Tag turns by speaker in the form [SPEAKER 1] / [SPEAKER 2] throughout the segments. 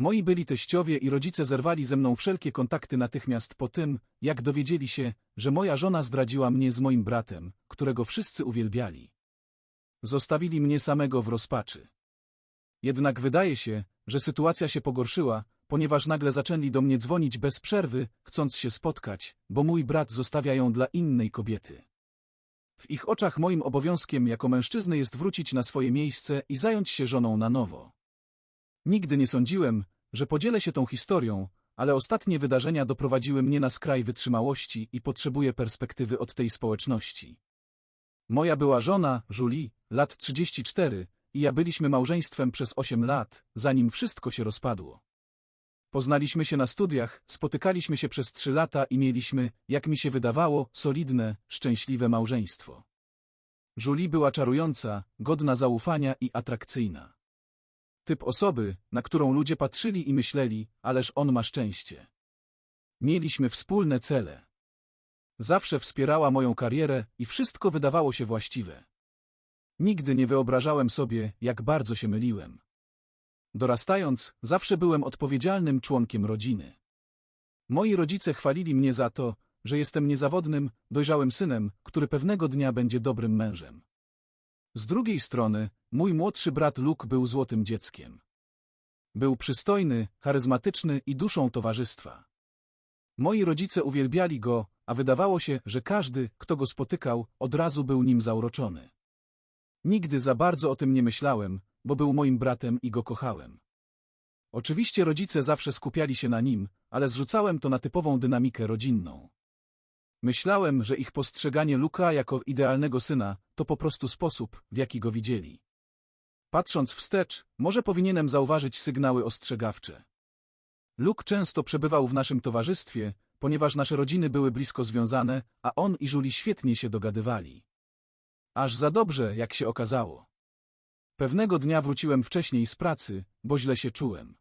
[SPEAKER 1] Moi byli teściowie i rodzice zerwali ze mną wszelkie kontakty natychmiast po tym, jak dowiedzieli się, że moja żona zdradziła mnie z moim bratem, którego wszyscy uwielbiali. Zostawili mnie samego w rozpaczy. Jednak wydaje się, że sytuacja się pogorszyła, ponieważ nagle zaczęli do mnie dzwonić bez przerwy, chcąc się spotkać, bo mój brat zostawia ją dla innej kobiety. W ich oczach moim obowiązkiem jako mężczyzny jest wrócić na swoje miejsce i zająć się żoną na nowo. Nigdy nie sądziłem, że podzielę się tą historią, ale ostatnie wydarzenia doprowadziły mnie na skraj wytrzymałości i potrzebuję perspektywy od tej społeczności. Moja była żona, Julie, lat 34, i ja byliśmy małżeństwem przez 8 lat, zanim wszystko się rozpadło. Poznaliśmy się na studiach, spotykaliśmy się przez trzy lata i mieliśmy, jak mi się wydawało, solidne, szczęśliwe małżeństwo. Julie była czarująca, godna zaufania i atrakcyjna. Typ osoby, na którą ludzie patrzyli i myśleli, ależ on ma szczęście. Mieliśmy wspólne cele. Zawsze wspierała moją karierę i wszystko wydawało się właściwe. Nigdy nie wyobrażałem sobie, jak bardzo się myliłem. Dorastając, zawsze byłem odpowiedzialnym członkiem rodziny. Moi rodzice chwalili mnie za to, że jestem niezawodnym, dojrzałym synem, który pewnego dnia będzie dobrym mężem. Z drugiej strony, mój młodszy brat Luke był złotym dzieckiem. Był przystojny, charyzmatyczny i duszą towarzystwa. Moi rodzice uwielbiali go, a wydawało się, że każdy, kto go spotykał, od razu był nim zauroczony. Nigdy za bardzo o tym nie myślałem, bo był moim bratem i go kochałem. Oczywiście rodzice zawsze skupiali się na nim, ale zrzucałem to na typową dynamikę rodzinną. Myślałem, że ich postrzeganie Luka jako idealnego syna to po prostu sposób, w jaki go widzieli. Patrząc wstecz, może powinienem zauważyć sygnały ostrzegawcze. Luke często przebywał w naszym towarzystwie, ponieważ nasze rodziny były blisko związane, a on i Julie świetnie się dogadywali. Aż za dobrze, jak się okazało. Pewnego dnia wróciłem wcześniej z pracy, bo źle się czułem.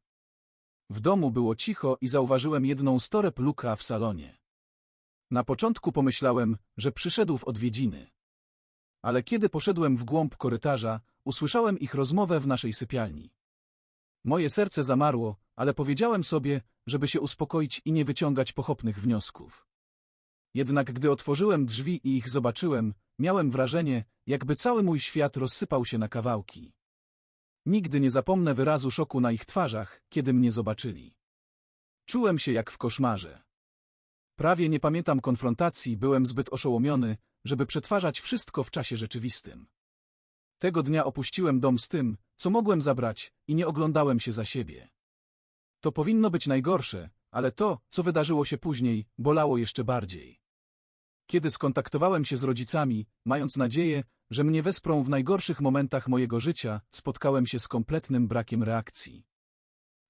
[SPEAKER 1] W domu było cicho i zauważyłem jedną z toreb Luka w salonie. Na początku pomyślałem, że przyszedł w odwiedziny. Ale kiedy poszedłem w głąb korytarza, usłyszałem ich rozmowę w naszej sypialni. Moje serce zamarło, ale powiedziałem sobie, żeby się uspokoić i nie wyciągać pochopnych wniosków. Jednak gdy otworzyłem drzwi i ich zobaczyłem, miałem wrażenie, jakby cały mój świat rozsypał się na kawałki. Nigdy nie zapomnę wyrazu szoku na ich twarzach, kiedy mnie zobaczyli. Czułem się jak w koszmarze. Prawie nie pamiętam konfrontacji, byłem zbyt oszołomiony, żeby przetwarzać wszystko w czasie rzeczywistym. Tego dnia opuściłem dom z tym, co mogłem zabrać i nie oglądałem się za siebie. To powinno być najgorsze, ale to, co wydarzyło się później, bolało jeszcze bardziej. Kiedy skontaktowałem się z rodzicami, mając nadzieję, że mnie wesprą w najgorszych momentach mojego życia, spotkałem się z kompletnym brakiem reakcji.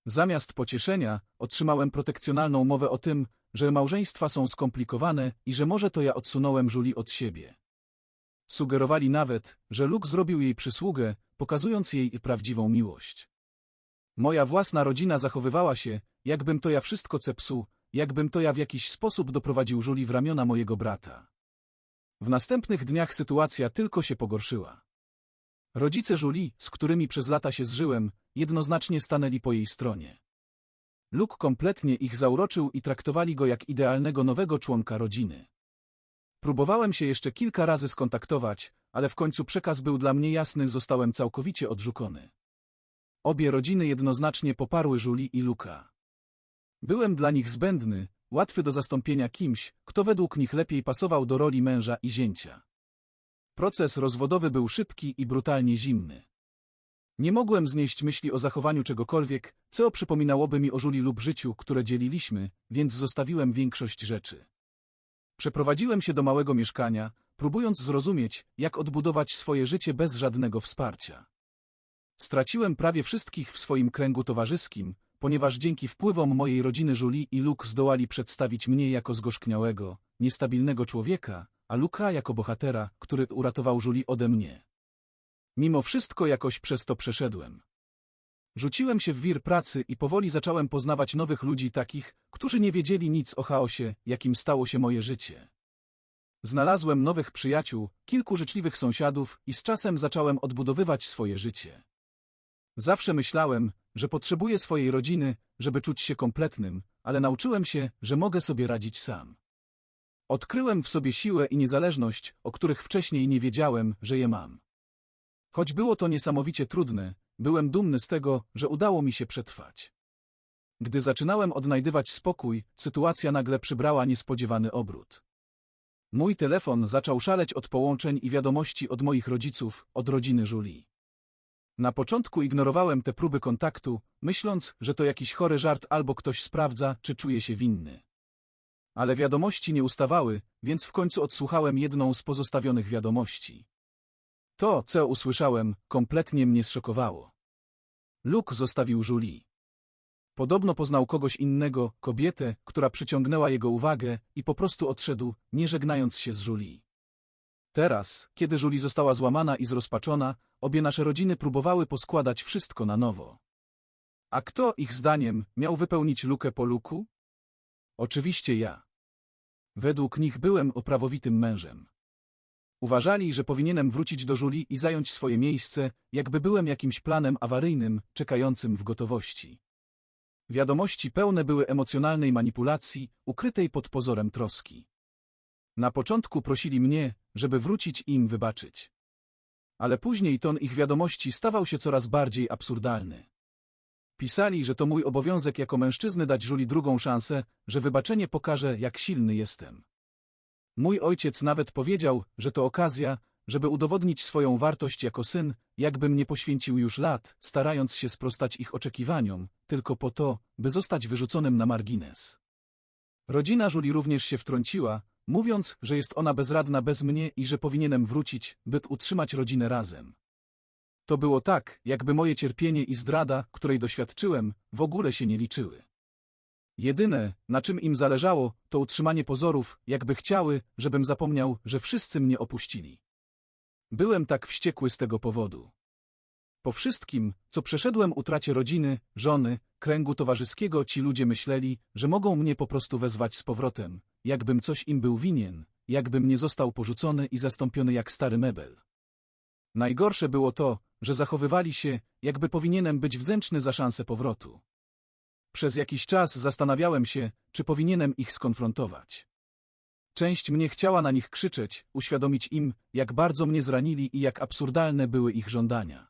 [SPEAKER 1] Zamiast pocieszenia, otrzymałem protekcjonalną mowę o tym, że małżeństwa są skomplikowane i że może to ja odsunąłem Julie od siebie. Sugerowali nawet, że Luke zrobił jej przysługę, pokazując jej prawdziwą miłość. Moja własna rodzina zachowywała się, jakbym to ja wszystko cepsuł, jakbym to ja w jakiś sposób doprowadził Julie w ramiona mojego brata. W następnych dniach sytuacja tylko się pogorszyła. Rodzice Julie, z którymi przez lata się zżyłem, jednoznacznie stanęli po jej stronie. Luke kompletnie ich zauroczył i traktowali go jak idealnego nowego członka rodziny. Próbowałem się jeszcze kilka razy skontaktować, ale w końcu przekaz był dla mnie jasny, zostałem całkowicie odrzucony. Obie rodziny jednoznacznie poparły Julie i Luka. Byłem dla nich zbędny, łatwy do zastąpienia kimś, kto według nich lepiej pasował do roli męża i zięcia. Proces rozwodowy był szybki i brutalnie zimny. Nie mogłem znieść myśli o zachowaniu czegokolwiek, co przypominałoby mi o Żuli lub życiu, które dzieliliśmy, więc zostawiłem większość rzeczy. Przeprowadziłem się do małego mieszkania, próbując zrozumieć, jak odbudować swoje życie bez żadnego wsparcia. Straciłem prawie wszystkich w swoim kręgu towarzyskim, ponieważ dzięki wpływom mojej rodziny Julie i Luke zdołali przedstawić mnie jako zgorzkniałego, niestabilnego człowieka, a Luka jako bohatera, który uratował Julie ode mnie. Mimo wszystko jakoś przez to przeszedłem. Rzuciłem się w wir pracy i powoli zacząłem poznawać nowych ludzi takich, którzy nie wiedzieli nic o chaosie, jakim stało się moje życie. Znalazłem nowych przyjaciół, kilku życzliwych sąsiadów i z czasem zacząłem odbudowywać swoje życie. Zawsze myślałem, że potrzebuję swojej rodziny, żeby czuć się kompletnym, ale nauczyłem się, że mogę sobie radzić sam. Odkryłem w sobie siłę i niezależność, o których wcześniej nie wiedziałem, że je mam. Choć było to niesamowicie trudne, byłem dumny z tego, że udało mi się przetrwać. Gdy zaczynałem odnajdywać spokój, sytuacja nagle przybrała niespodziewany obrót. Mój telefon zaczął szaleć od połączeń i wiadomości od moich rodziców, od rodziny Julie. Na początku ignorowałem te próby kontaktu, myśląc, że to jakiś chory żart albo ktoś sprawdza, czy czuje się winny. Ale wiadomości nie ustawały, więc w końcu odsłuchałem jedną z pozostawionych wiadomości. To, co usłyszałem, kompletnie mnie zszokowało. Luke zostawił Julie. Podobno poznał kogoś innego, kobietę, która przyciągnęła jego uwagę i po prostu odszedł, nie żegnając się z Julie. Teraz, kiedy Julie została złamana i zrozpaczona, obie nasze rodziny próbowały poskładać wszystko na nowo. A kto, ich zdaniem, miał wypełnić lukę po luku? Oczywiście ja. Według nich byłem oprawowitym mężem. Uważali, że powinienem wrócić do Julie i zająć swoje miejsce, jakby byłem jakimś planem awaryjnym, czekającym w gotowości. Wiadomości pełne były emocjonalnej manipulacji, ukrytej pod pozorem troski. Na początku prosili mnie, żeby wrócić im wybaczyć. Ale później ton ich wiadomości stawał się coraz bardziej absurdalny. Pisali, że to mój obowiązek jako mężczyzny dać Żuli drugą szansę, że wybaczenie pokaże, jak silny jestem. Mój ojciec nawet powiedział, że to okazja, żeby udowodnić swoją wartość jako syn, jakbym nie poświęcił już lat, starając się sprostać ich oczekiwaniom, tylko po to, by zostać wyrzuconym na margines. Rodzina Żuli również się wtrąciła, mówiąc, że jest ona bezradna bez mnie i że powinienem wrócić, by utrzymać rodzinę razem. To było tak, jakby moje cierpienie i zdrada, której doświadczyłem, w ogóle się nie liczyły. Jedyne, na czym im zależało, to utrzymanie pozorów, jakby chciały, żebym zapomniał, że wszyscy mnie opuścili. Byłem tak wściekły z tego powodu. Po wszystkim, co przeszedłem utracie rodziny, żony, kręgu towarzyskiego, ci ludzie myśleli, że mogą mnie po prostu wezwać z powrotem, jakbym coś im był winien, jakbym nie został porzucony i zastąpiony jak stary mebel. Najgorsze było to, że zachowywali się, jakby powinienem być wdzięczny za szansę powrotu. Przez jakiś czas zastanawiałem się, czy powinienem ich skonfrontować. Część mnie chciała na nich krzyczeć, uświadomić im, jak bardzo mnie zranili i jak absurdalne były ich żądania.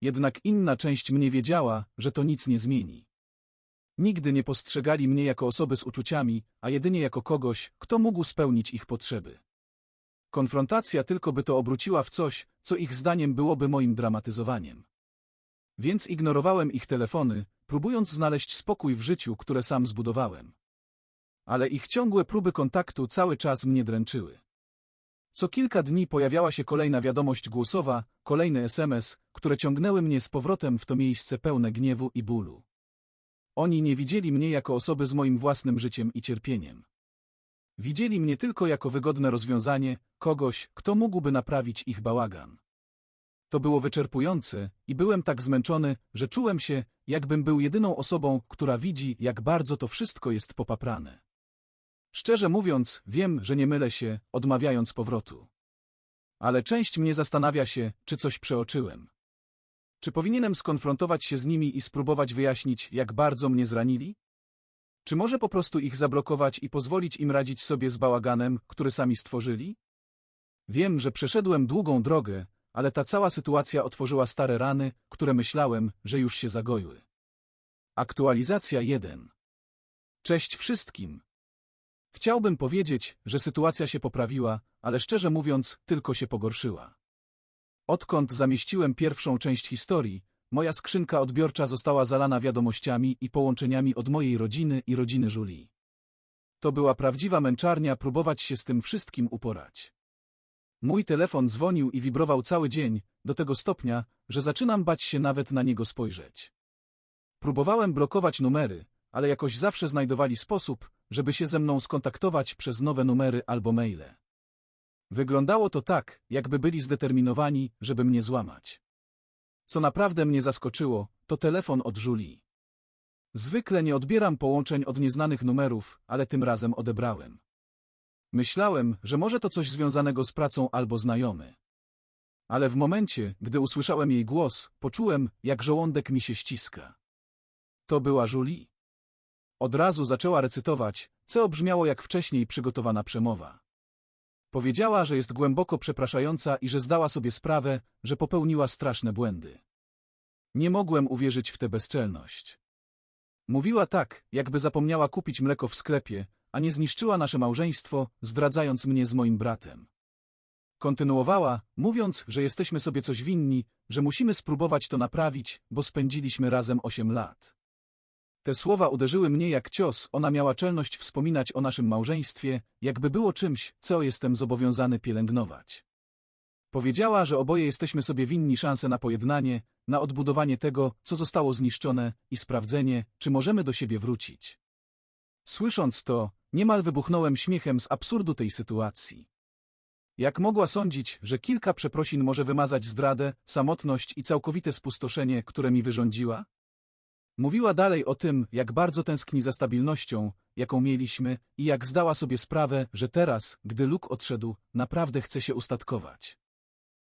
[SPEAKER 1] Jednak inna część mnie wiedziała, że to nic nie zmieni. Nigdy nie postrzegali mnie jako osoby z uczuciami, a jedynie jako kogoś, kto mógł spełnić ich potrzeby. Konfrontacja tylko by to obróciła w coś, co ich zdaniem byłoby moim dramatyzowaniem. Więc ignorowałem ich telefony, próbując znaleźć spokój w życiu, które sam zbudowałem. Ale ich ciągłe próby kontaktu cały czas mnie dręczyły. Co kilka dni pojawiała się kolejna wiadomość głosowa, kolejny SMS, które ciągnęły mnie z powrotem w to miejsce pełne gniewu i bólu. Oni nie widzieli mnie jako osoby z moim własnym życiem i cierpieniem. Widzieli mnie tylko jako wygodne rozwiązanie, kogoś, kto mógłby naprawić ich bałagan. To było wyczerpujące i byłem tak zmęczony, że czułem się, jakbym był jedyną osobą, która widzi, jak bardzo to wszystko jest popaprane. Szczerze mówiąc, wiem, że nie mylę się, odmawiając powrotu. Ale część mnie zastanawia się, czy coś przeoczyłem. Czy powinienem skonfrontować się z nimi i spróbować wyjaśnić, jak bardzo mnie zranili? Czy może po prostu ich zablokować i pozwolić im radzić sobie z bałaganem, który sami stworzyli? Wiem, że przeszedłem długą drogę, ale ta cała sytuacja otworzyła stare rany, które myślałem, że już się zagoiły. Aktualizacja 1 Cześć wszystkim! Chciałbym powiedzieć, że sytuacja się poprawiła, ale szczerze mówiąc, tylko się pogorszyła. Odkąd zamieściłem pierwszą część historii, moja skrzynka odbiorcza została zalana wiadomościami i połączeniami od mojej rodziny i rodziny Julie. To była prawdziwa męczarnia próbować się z tym wszystkim uporać. Mój telefon dzwonił i wibrował cały dzień, do tego stopnia, że zaczynam bać się nawet na niego spojrzeć. Próbowałem blokować numery, ale jakoś zawsze znajdowali sposób, żeby się ze mną skontaktować przez nowe numery albo maile. Wyglądało to tak, jakby byli zdeterminowani, żeby mnie złamać. Co naprawdę mnie zaskoczyło, to telefon od Julie. Zwykle nie odbieram połączeń od nieznanych numerów, ale tym razem odebrałem. Myślałem, że może to coś związanego z pracą albo znajomy. Ale w momencie, gdy usłyszałem jej głos, poczułem, jak żołądek mi się ściska. To była Julie. Od razu zaczęła recytować, co brzmiało jak wcześniej przygotowana przemowa. Powiedziała, że jest głęboko przepraszająca i że zdała sobie sprawę, że popełniła straszne błędy. Nie mogłem uwierzyć w tę bezczelność. Mówiła tak, jakby zapomniała kupić mleko w sklepie, a nie zniszczyła nasze małżeństwo, zdradzając mnie z moim bratem. Kontynuowała, mówiąc, że jesteśmy sobie coś winni, że musimy spróbować to naprawić, bo spędziliśmy razem osiem lat. Te słowa uderzyły mnie jak cios, ona miała czelność wspominać o naszym małżeństwie, jakby było czymś, co jestem zobowiązany pielęgnować. Powiedziała, że oboje jesteśmy sobie winni szansę na pojednanie, na odbudowanie tego, co zostało zniszczone i sprawdzenie, czy możemy do siebie wrócić. Słysząc to, niemal wybuchnąłem śmiechem z absurdu tej sytuacji. Jak mogła sądzić, że kilka przeprosin może wymazać zdradę, samotność i całkowite spustoszenie, które mi wyrządziła? Mówiła dalej o tym, jak bardzo tęskni za stabilnością, jaką mieliśmy i jak zdała sobie sprawę, że teraz, gdy Luke odszedł, naprawdę chce się ustatkować.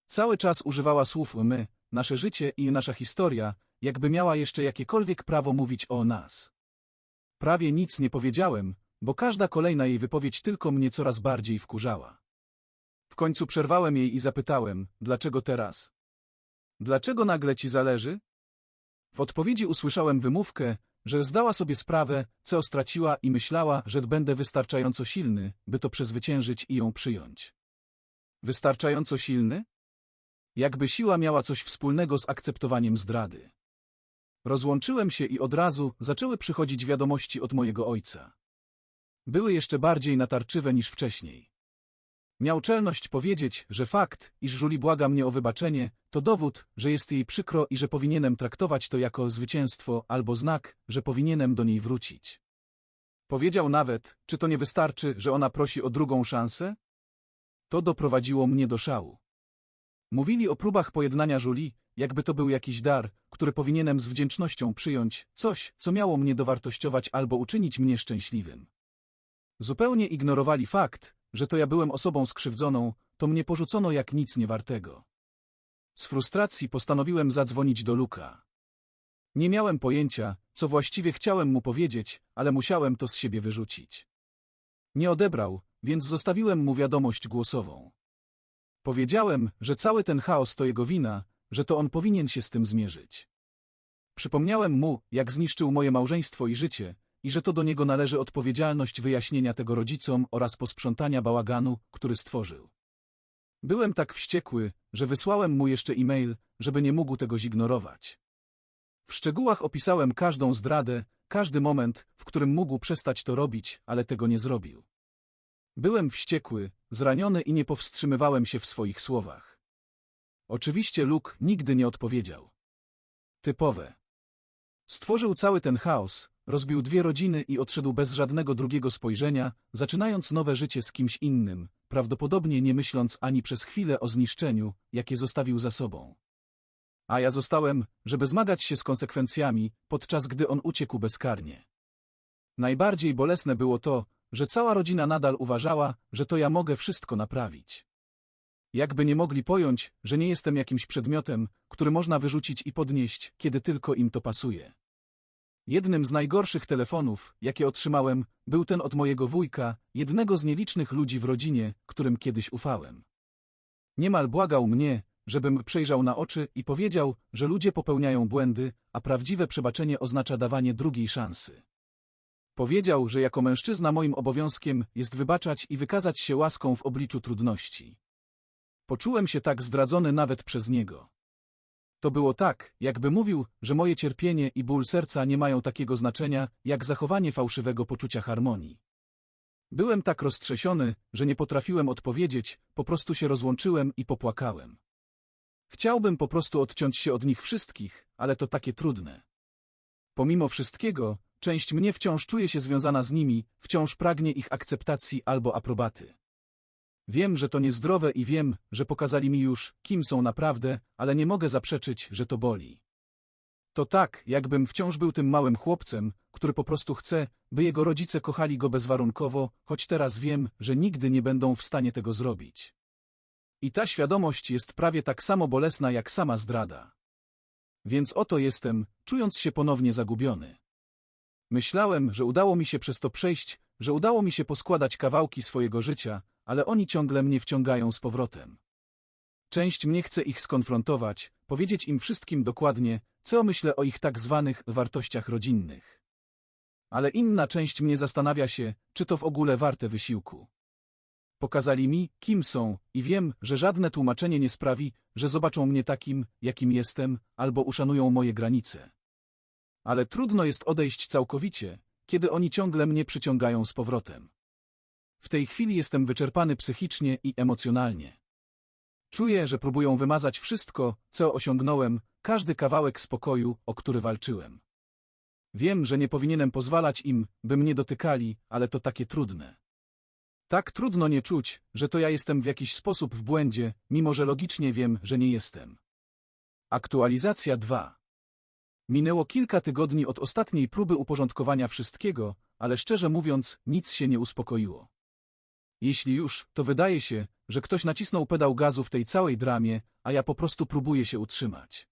[SPEAKER 1] Cały czas używała słów my, nasze życie i nasza historia, jakby miała jeszcze jakiekolwiek prawo mówić o nas. Prawie nic nie powiedziałem, bo każda kolejna jej wypowiedź tylko mnie coraz bardziej wkurzała. W końcu przerwałem jej i zapytałem, dlaczego teraz? Dlaczego nagle ci zależy? W odpowiedzi usłyszałem wymówkę, że zdała sobie sprawę, co straciła i myślała, że będę wystarczająco silny, by to przezwyciężyć i ją przyjąć. Wystarczająco silny? Jakby siła miała coś wspólnego z akceptowaniem zdrady. Rozłączyłem się i od razu zaczęły przychodzić wiadomości od mojego ojca. Były jeszcze bardziej natarczywe niż wcześniej. Miał czelność powiedzieć, że fakt, iż Żuli błaga mnie o wybaczenie, to dowód, że jest jej przykro i że powinienem traktować to jako zwycięstwo albo znak, że powinienem do niej wrócić. Powiedział nawet, czy to nie wystarczy, że ona prosi o drugą szansę? To doprowadziło mnie do szału. Mówili o próbach pojednania Żuli, jakby to był jakiś dar, który powinienem z wdzięcznością przyjąć, coś, co miało mnie dowartościować albo uczynić mnie szczęśliwym. Zupełnie ignorowali fakt, że to ja byłem osobą skrzywdzoną, to mnie porzucono jak nic niewartego. Z frustracji postanowiłem zadzwonić do Luka. Nie miałem pojęcia, co właściwie chciałem mu powiedzieć, ale musiałem to z siebie wyrzucić. Nie odebrał, więc zostawiłem mu wiadomość głosową. Powiedziałem, że cały ten chaos to jego wina, że to on powinien się z tym zmierzyć. Przypomniałem mu, jak zniszczył moje małżeństwo i życie, i że to do niego należy odpowiedzialność wyjaśnienia tego rodzicom oraz posprzątania bałaganu, który stworzył. Byłem tak wściekły, że wysłałem mu jeszcze e-mail, żeby nie mógł tego zignorować. W szczegółach opisałem każdą zdradę, każdy moment, w którym mógł przestać to robić, ale tego nie zrobił. Byłem wściekły, zraniony i nie powstrzymywałem się w swoich słowach. Oczywiście Luke nigdy nie odpowiedział. Typowe. Stworzył cały ten chaos, rozbił dwie rodziny i odszedł bez żadnego drugiego spojrzenia, zaczynając nowe życie z kimś innym, prawdopodobnie nie myśląc ani przez chwilę o zniszczeniu, jakie zostawił za sobą. A ja zostałem, żeby zmagać się z konsekwencjami, podczas gdy on uciekł bezkarnie. Najbardziej bolesne było to, że cała rodzina nadal uważała, że to ja mogę wszystko naprawić. Jakby nie mogli pojąć, że nie jestem jakimś przedmiotem, który można wyrzucić i podnieść, kiedy tylko im to pasuje. Jednym z najgorszych telefonów, jakie otrzymałem, był ten od mojego wujka, jednego z nielicznych ludzi w rodzinie, którym kiedyś ufałem. Niemal błagał mnie, żebym przejrzał na oczy i powiedział, że ludzie popełniają błędy, a prawdziwe przebaczenie oznacza dawanie drugiej szansy. Powiedział, że jako mężczyzna moim obowiązkiem jest wybaczać i wykazać się łaską w obliczu trudności. Poczułem się tak zdradzony nawet przez niego. To było tak, jakby mówił, że moje cierpienie i ból serca nie mają takiego znaczenia, jak zachowanie fałszywego poczucia harmonii. Byłem tak roztrzesiony, że nie potrafiłem odpowiedzieć, po prostu się rozłączyłem i popłakałem. Chciałbym po prostu odciąć się od nich wszystkich, ale to takie trudne. Pomimo wszystkiego, część mnie wciąż czuje się związana z nimi, wciąż pragnie ich akceptacji albo aprobaty. Wiem, że to niezdrowe i wiem, że pokazali mi już, kim są naprawdę, ale nie mogę zaprzeczyć, że to boli. To tak, jakbym wciąż był tym małym chłopcem, który po prostu chce, by jego rodzice kochali go bezwarunkowo, choć teraz wiem, że nigdy nie będą w stanie tego zrobić. I ta świadomość jest prawie tak samo bolesna jak sama zdrada. Więc oto jestem, czując się ponownie zagubiony. Myślałem, że udało mi się przez to przejść, że udało mi się poskładać kawałki swojego życia, ale oni ciągle mnie wciągają z powrotem. Część mnie chce ich skonfrontować, powiedzieć im wszystkim dokładnie, co myślę o ich tak zwanych wartościach rodzinnych. Ale inna część mnie zastanawia się, czy to w ogóle warte wysiłku. Pokazali mi, kim są, i wiem, że żadne tłumaczenie nie sprawi, że zobaczą mnie takim, jakim jestem, albo uszanują moje granice. Ale trudno jest odejść całkowicie, kiedy oni ciągle mnie przyciągają z powrotem. W tej chwili jestem wyczerpany psychicznie i emocjonalnie. Czuję, że próbują wymazać wszystko, co osiągnąłem, każdy kawałek spokoju, o który walczyłem. Wiem, że nie powinienem pozwalać im, by mnie dotykali, ale to takie trudne. Tak trudno nie czuć, że to ja jestem w jakiś sposób w błędzie, mimo że logicznie wiem, że nie jestem. Aktualizacja 2 Minęło kilka tygodni od ostatniej próby uporządkowania wszystkiego, ale szczerze mówiąc, nic się nie uspokoiło. Jeśli już, to wydaje się, że ktoś nacisnął pedał gazu w tej całej dramie, a ja po prostu próbuję się utrzymać.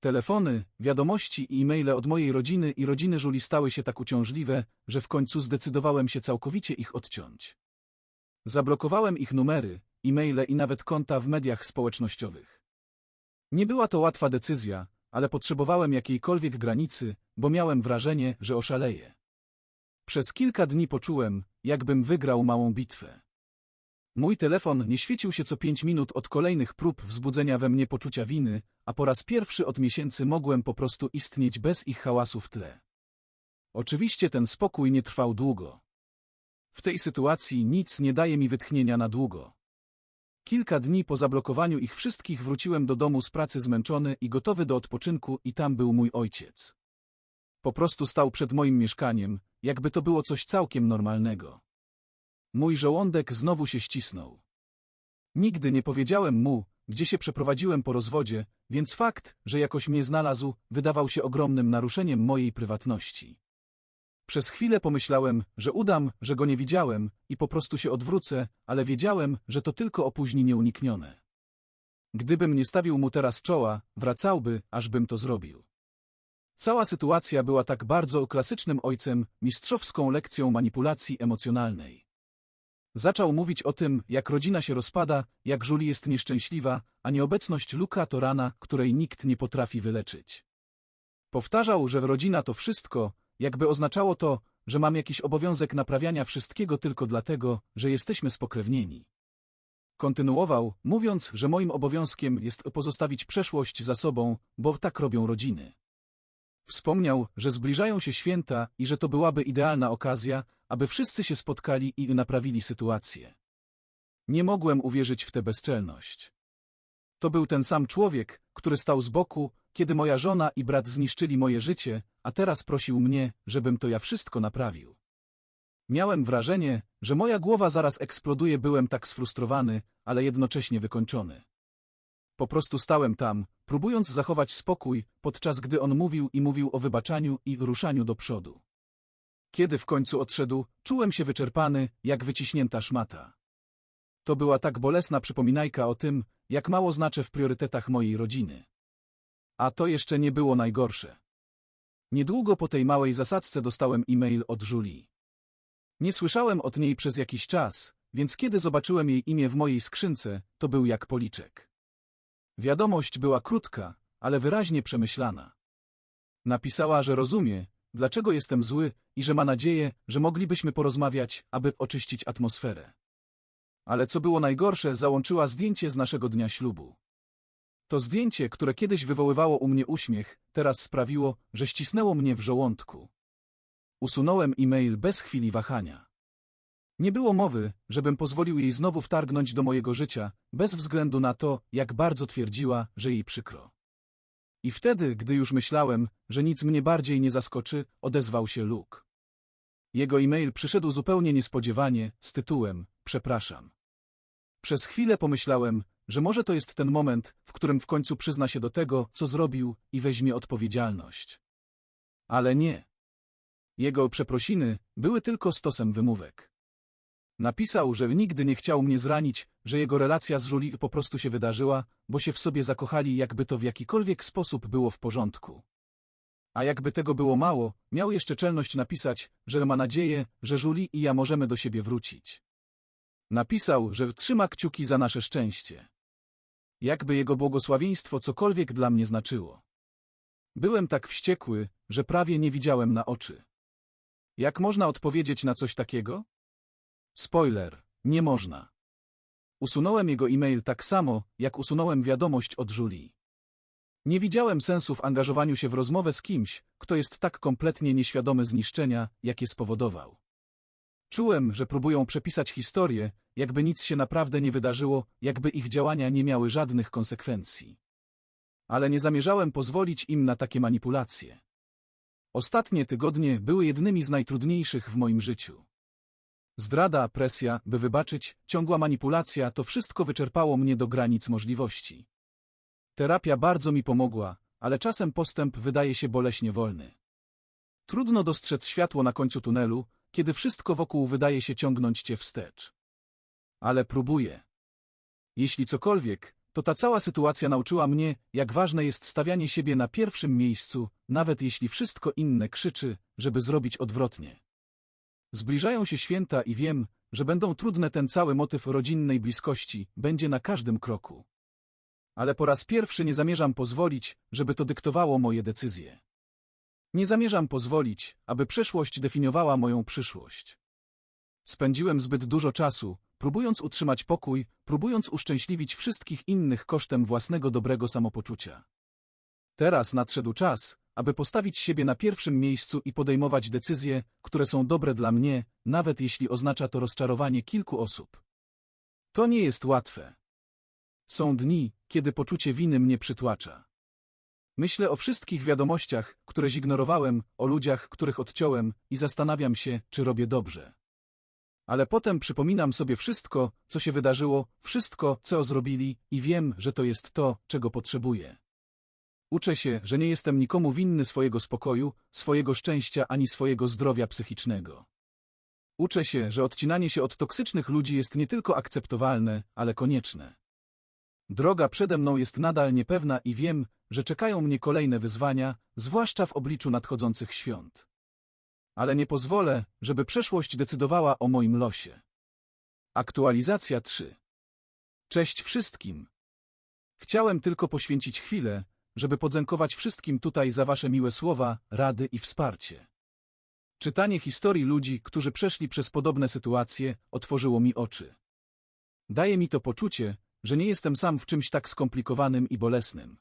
[SPEAKER 1] Telefony, wiadomości i e-maile od mojej rodziny i rodziny Żuli stały się tak uciążliwe, że w końcu zdecydowałem się całkowicie ich odciąć. Zablokowałem ich numery, e-maile i nawet konta w mediach społecznościowych. Nie była to łatwa decyzja, ale potrzebowałem jakiejkolwiek granicy, bo miałem wrażenie, że oszaleję. Przez kilka dni poczułem, jakbym wygrał małą bitwę. Mój telefon nie świecił się co pięć minut od kolejnych prób wzbudzenia we mnie poczucia winy, a po raz pierwszy od miesięcy mogłem po prostu istnieć bez ich hałasu w tle. Oczywiście ten spokój nie trwał długo. W tej sytuacji nic nie daje mi wytchnienia na długo. Kilka dni po zablokowaniu ich wszystkich wróciłem do domu z pracy zmęczony i gotowy do odpoczynku i tam był mój ojciec. Po prostu stał przed moim mieszkaniem, jakby to było coś całkiem normalnego. Mój żołądek znowu się ścisnął. Nigdy nie powiedziałem mu, gdzie się przeprowadziłem po rozwodzie, więc fakt, że jakoś mnie znalazł, wydawał się ogromnym naruszeniem mojej prywatności. Przez chwilę pomyślałem, że udam, że go nie widziałem i po prostu się odwrócę, ale wiedziałem, że to tylko opóźni nieuniknione. Gdybym nie stawił mu teraz czoła, wracałby, ażbym to zrobił. Cała sytuacja była tak bardzo klasycznym ojcem, mistrzowską lekcją manipulacji emocjonalnej. Zaczął mówić o tym, jak rodzina się rozpada, jak Julie jest nieszczęśliwa, a nieobecność Luka to rana, której nikt nie potrafi wyleczyć. Powtarzał, że rodzina to wszystko, jakby oznaczało to, że mam jakiś obowiązek naprawiania wszystkiego tylko dlatego, że jesteśmy spokrewnieni. Kontynuował, mówiąc, że moim obowiązkiem jest pozostawić przeszłość za sobą, bo tak robią rodziny. Wspomniał, że zbliżają się święta i że to byłaby idealna okazja, aby wszyscy się spotkali i naprawili sytuację. Nie mogłem uwierzyć w tę bezczelność. To był ten sam człowiek, który stał z boku, kiedy moja żona i brat zniszczyli moje życie, a teraz prosił mnie, żebym to ja wszystko naprawił. Miałem wrażenie, że moja głowa zaraz eksploduje, byłem tak sfrustrowany, ale jednocześnie wykończony. Po prostu stałem tam, próbując zachować spokój, podczas gdy on mówił i mówił o wybaczaniu i ruszaniu do przodu. Kiedy w końcu odszedł, czułem się wyczerpany, jak wyciśnięta szmata. To była tak bolesna przypominajka o tym, jak mało znaczę w priorytetach mojej rodziny. A to jeszcze nie było najgorsze. Niedługo po tej małej zasadzce dostałem e-mail od Julie. Nie słyszałem od niej przez jakiś czas, więc kiedy zobaczyłem jej imię w mojej skrzynce, to był jak policzek. Wiadomość była krótka, ale wyraźnie przemyślana. Napisała, że rozumie, dlaczego jestem zły i że ma nadzieję, że moglibyśmy porozmawiać, aby oczyścić atmosferę. Ale co było najgorsze, załączyła zdjęcie z naszego dnia ślubu. To zdjęcie, które kiedyś wywoływało u mnie uśmiech, teraz sprawiło, że ścisnęło mnie w żołądku. Usunąłem e-mail bez chwili wahania. Nie było mowy, żebym pozwolił jej znowu wtargnąć do mojego życia, bez względu na to, jak bardzo twierdziła, że jej przykro. I wtedy, gdy już myślałem, że nic mnie bardziej nie zaskoczy, odezwał się Luke. Jego e-mail przyszedł zupełnie niespodziewanie, z tytułem Przepraszam. Przez chwilę pomyślałem, że może to jest ten moment, w którym w końcu przyzna się do tego, co zrobił i weźmie odpowiedzialność. Ale nie. Jego przeprosiny były tylko stosem wymówek. Napisał, że nigdy nie chciał mnie zranić, że jego relacja z Julie po prostu się wydarzyła, bo się w sobie zakochali, jakby to w jakikolwiek sposób było w porządku. A jakby tego było mało, miał jeszcze czelność napisać, że ma nadzieję, że Julie i ja możemy do siebie wrócić. Napisał, że trzyma kciuki za nasze szczęście. Jakby jego błogosławieństwo cokolwiek dla mnie znaczyło. Byłem tak wściekły, że prawie nie widziałem na oczy. Jak można odpowiedzieć na coś takiego? Spoiler, nie można. Usunąłem jego e-mail tak samo, jak usunąłem wiadomość od Julii. Nie widziałem sensu w angażowaniu się w rozmowę z kimś, kto jest tak kompletnie nieświadomy zniszczenia, jakie spowodował. Czułem, że próbują przepisać historię, jakby nic się naprawdę nie wydarzyło, jakby ich działania nie miały żadnych konsekwencji. Ale nie zamierzałem pozwolić im na takie manipulacje. Ostatnie tygodnie były jednymi z najtrudniejszych w moim życiu. Zdrada, presja, by wybaczyć, ciągła manipulacja, to wszystko wyczerpało mnie do granic możliwości. Terapia bardzo mi pomogła, ale czasem postęp wydaje się boleśnie wolny. Trudno dostrzec światło na końcu tunelu, kiedy wszystko wokół wydaje się ciągnąć cię wstecz. Ale próbuję. Jeśli cokolwiek, to ta cała sytuacja nauczyła mnie, jak ważne jest stawianie siebie na pierwszym miejscu, nawet jeśli wszystko inne krzyczy, żeby zrobić odwrotnie. Zbliżają się święta i wiem, że będą trudne ten cały motyw rodzinnej bliskości, będzie na każdym kroku. Ale po raz pierwszy nie zamierzam pozwolić, żeby to dyktowało moje decyzje. Nie zamierzam pozwolić, aby przeszłość definiowała moją przyszłość. Spędziłem zbyt dużo czasu, próbując utrzymać pokój, próbując uszczęśliwić wszystkich innych kosztem własnego dobrego samopoczucia. Teraz nadszedł czas, aby postawić siebie na pierwszym miejscu i podejmować decyzje, które są dobre dla mnie, nawet jeśli oznacza to rozczarowanie kilku osób. To nie jest łatwe. Są dni, kiedy poczucie winy mnie przytłacza. Myślę o wszystkich wiadomościach, które zignorowałem, o ludziach, których odciąłem i zastanawiam się, czy robię dobrze. Ale potem przypominam sobie wszystko, co się wydarzyło, wszystko, co zrobili i wiem, że to jest to, czego potrzebuję. Uczę się, że nie jestem nikomu winny swojego spokoju, swojego szczęścia ani swojego zdrowia psychicznego. Uczę się, że odcinanie się od toksycznych ludzi jest nie tylko akceptowalne, ale konieczne. Droga przede mną jest nadal niepewna i wiem, że czekają mnie kolejne wyzwania, zwłaszcza w obliczu nadchodzących świąt. Ale nie pozwolę, żeby przeszłość decydowała o moim losie. Aktualizacja 3 Cześć wszystkim. Chciałem tylko poświęcić chwilę, żeby podziękować wszystkim tutaj za wasze miłe słowa, rady i wsparcie. Czytanie historii ludzi, którzy przeszli przez podobne sytuacje, otworzyło mi oczy. Daje mi to poczucie, że nie jestem sam w czymś tak skomplikowanym i bolesnym.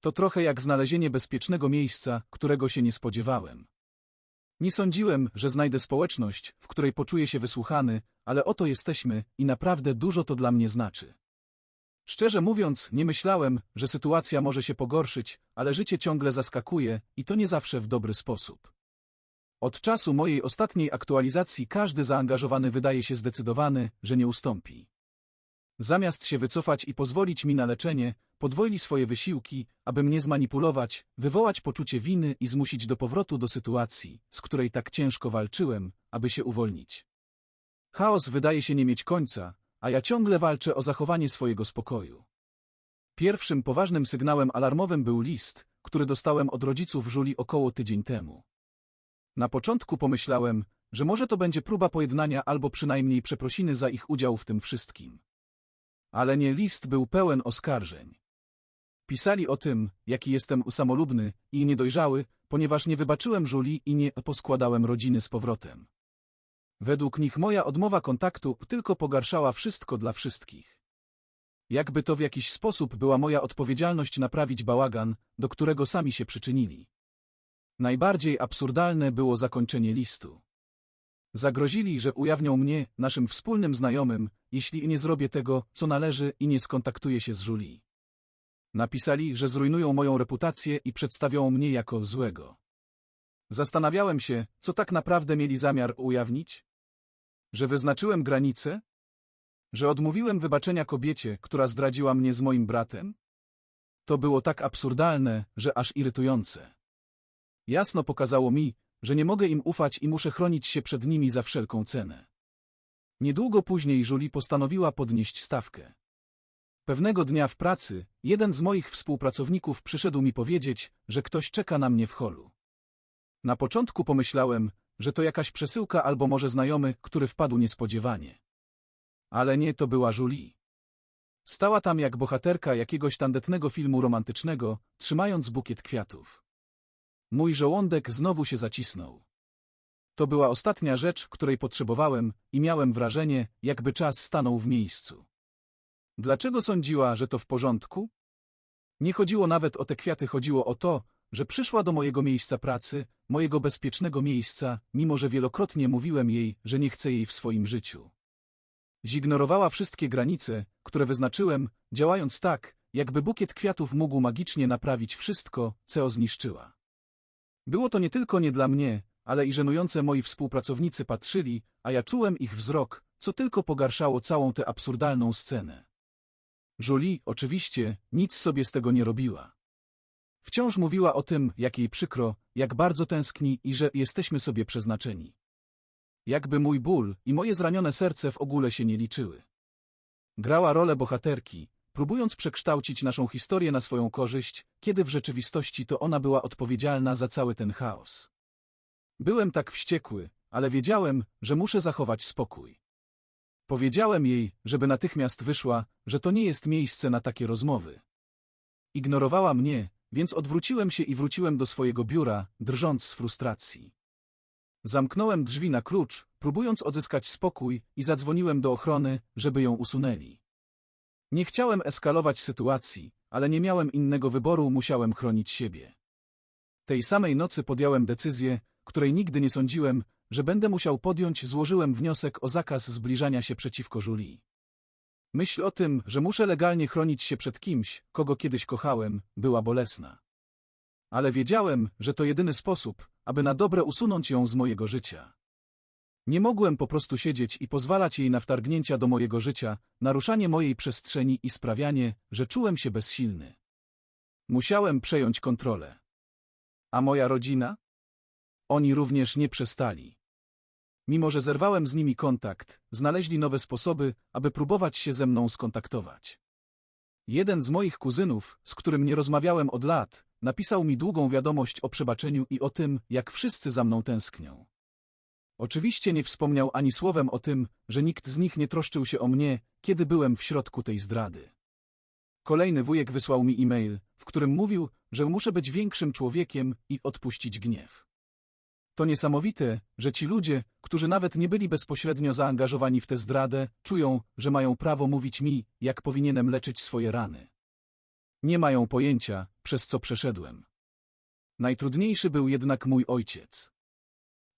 [SPEAKER 1] To trochę jak znalezienie bezpiecznego miejsca, którego się nie spodziewałem. Nie sądziłem, że znajdę społeczność, w której poczuję się wysłuchany, ale oto jesteśmy i naprawdę dużo to dla mnie znaczy. Szczerze mówiąc, nie myślałem, że sytuacja może się pogorszyć, ale życie ciągle zaskakuje i to nie zawsze w dobry sposób. Od czasu mojej ostatniej aktualizacji każdy zaangażowany wydaje się zdecydowany, że nie ustąpi. Zamiast się wycofać i pozwolić mi na leczenie, podwoili swoje wysiłki, aby mnie zmanipulować, wywołać poczucie winy i zmusić do powrotu do sytuacji, z której tak ciężko walczyłem, aby się uwolnić. Chaos wydaje się nie mieć końca, a ja ciągle walczę o zachowanie swojego spokoju. Pierwszym poważnym sygnałem alarmowym był list, który dostałem od rodziców Żuli około tydzień temu. Na początku pomyślałem, że może to będzie próba pojednania albo przynajmniej przeprosiny za ich udział w tym wszystkim. Ale nie list był pełen oskarżeń. Pisali o tym, jaki jestem usamolubny i niedojrzały, ponieważ nie wybaczyłem Żuli i nie poskładałem rodziny z powrotem. Według nich moja odmowa kontaktu tylko pogarszała wszystko dla wszystkich. Jakby to w jakiś sposób była moja odpowiedzialność naprawić bałagan, do którego sami się przyczynili. Najbardziej absurdalne było zakończenie listu. Zagrozili, że ujawnią mnie, naszym wspólnym znajomym, jeśli nie zrobię tego, co należy i nie skontaktuję się z Julie. Napisali, że zrujnują moją reputację i przedstawią mnie jako złego. Zastanawiałem się, co tak naprawdę mieli zamiar ujawnić? Że wyznaczyłem granice? Że odmówiłem wybaczenia kobiecie, która zdradziła mnie z moim bratem? To było tak absurdalne, że aż irytujące. Jasno pokazało mi, że nie mogę im ufać i muszę chronić się przed nimi za wszelką cenę. Niedługo później Julie postanowiła podnieść stawkę. Pewnego dnia w pracy jeden z moich współpracowników przyszedł mi powiedzieć, że ktoś czeka na mnie w holu. Na początku pomyślałem, że to jakaś przesyłka albo może znajomy, który wpadł niespodziewanie. Ale nie, to była Julie. Stała tam jak bohaterka jakiegoś tandetnego filmu romantycznego, trzymając bukiet kwiatów. Mój żołądek znowu się zacisnął. To była ostatnia rzecz, której potrzebowałem i miałem wrażenie, jakby czas stanął w miejscu. Dlaczego sądziła, że to w porządku? Nie chodziło nawet o te kwiaty, chodziło o to, że przyszła do mojego miejsca pracy, mojego bezpiecznego miejsca, mimo że wielokrotnie mówiłem jej, że nie chcę jej w swoim życiu. Zignorowała wszystkie granice, które wyznaczyłem, działając tak, jakby bukiet kwiatów mógł magicznie naprawić wszystko, co zniszczyła. Było to nie tylko nie dla mnie, ale i żenujące moi współpracownicy patrzyli, a ja czułem ich wzrok, co tylko pogarszało całą tę absurdalną scenę. Julie, oczywiście, nic sobie z tego nie robiła. Wciąż mówiła o tym, jak jej przykro, jak bardzo tęskni i że jesteśmy sobie przeznaczeni. Jakby mój ból i moje zranione serce w ogóle się nie liczyły. Grała rolę bohaterki, próbując przekształcić naszą historię na swoją korzyść, kiedy w rzeczywistości to ona była odpowiedzialna za cały ten chaos. Byłem tak wściekły, ale wiedziałem, że muszę zachować spokój. Powiedziałem jej, żeby natychmiast wyszła, że to nie jest miejsce na takie rozmowy. Ignorowała mnie, więc odwróciłem się i wróciłem do swojego biura, drżąc z frustracji. Zamknąłem drzwi na klucz, próbując odzyskać spokój i zadzwoniłem do ochrony, żeby ją usunęli. Nie chciałem eskalować sytuacji, ale nie miałem innego wyboru, musiałem chronić siebie. Tej samej nocy podjąłem decyzję, której nigdy nie sądziłem, że będę musiał podjąć, złożyłem wniosek o zakaz zbliżania się przeciwko Julii. Myśl o tym, że muszę legalnie chronić się przed kimś, kogo kiedyś kochałem, była bolesna. Ale wiedziałem, że to jedyny sposób, aby na dobre usunąć ją z mojego życia. Nie mogłem po prostu siedzieć i pozwalać jej na wtargnięcia do mojego życia, naruszanie mojej przestrzeni i sprawianie, że czułem się bezsilny. Musiałem przejąć kontrolę. A moja rodzina? Oni również nie przestali. Mimo, że zerwałem z nimi kontakt, znaleźli nowe sposoby, aby próbować się ze mną skontaktować. Jeden z moich kuzynów, z którym nie rozmawiałem od lat, napisał mi długą wiadomość o przebaczeniu i o tym, jak wszyscy za mną tęsknią. Oczywiście nie wspomniał ani słowem o tym, że nikt z nich nie troszczył się o mnie, kiedy byłem w środku tej zdrady. Kolejny wujek wysłał mi e-mail, w którym mówił, że muszę być większym człowiekiem i odpuścić gniew. To niesamowite, że ci ludzie, którzy nawet nie byli bezpośrednio zaangażowani w tę zdradę, czują, że mają prawo mówić mi, jak powinienem leczyć swoje rany. Nie mają pojęcia, przez co przeszedłem. Najtrudniejszy był jednak mój ojciec.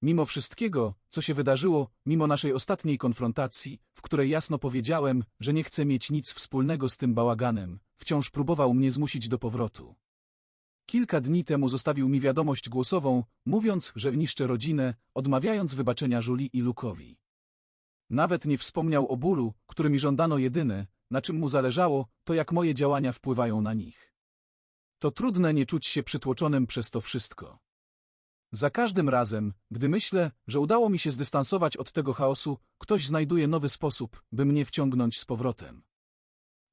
[SPEAKER 1] Mimo wszystkiego, co się wydarzyło, mimo naszej ostatniej konfrontacji, w której jasno powiedziałem, że nie chcę mieć nic wspólnego z tym bałaganem, wciąż próbował mnie zmusić do powrotu. Kilka dni temu zostawił mi wiadomość głosową, mówiąc, że niszczę rodzinę, odmawiając wybaczenia Julie i Lukowi. Nawet nie wspomniał o bólu, który mi żądano jedyne, na czym mu zależało, to jak moje działania wpływają na nich. To trudne nie czuć się przytłoczonym przez to wszystko. Za każdym razem, gdy myślę, że udało mi się zdystansować od tego chaosu, ktoś znajduje nowy sposób, by mnie wciągnąć z powrotem.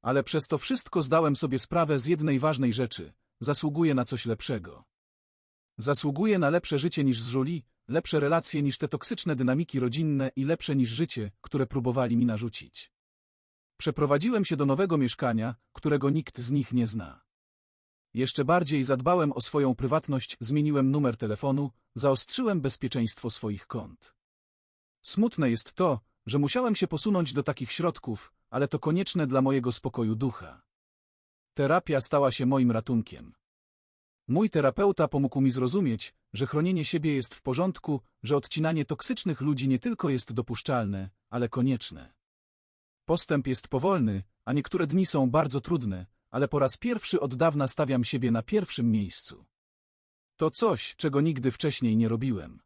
[SPEAKER 1] Ale przez to wszystko zdałem sobie sprawę z jednej ważnej rzeczy – zasługuję na coś lepszego. Zasługuję na lepsze życie niż z Julie, lepsze relacje niż te toksyczne dynamiki rodzinne i lepsze niż życie, które próbowali mi narzucić. Przeprowadziłem się do nowego mieszkania, którego nikt z nich nie zna. Jeszcze bardziej zadbałem o swoją prywatność, zmieniłem numer telefonu, zaostrzyłem bezpieczeństwo swoich kont. Smutne jest to, że musiałem się posunąć do takich środków, ale to konieczne dla mojego spokoju ducha. Terapia stała się moim ratunkiem. Mój terapeuta pomógł mi zrozumieć, że chronienie siebie jest w porządku, że odcinanie toksycznych ludzi nie tylko jest dopuszczalne, ale konieczne. Postęp jest powolny, a niektóre dni są bardzo trudne, ale po raz pierwszy od dawna stawiam siebie na pierwszym miejscu. To coś, czego nigdy wcześniej nie robiłem.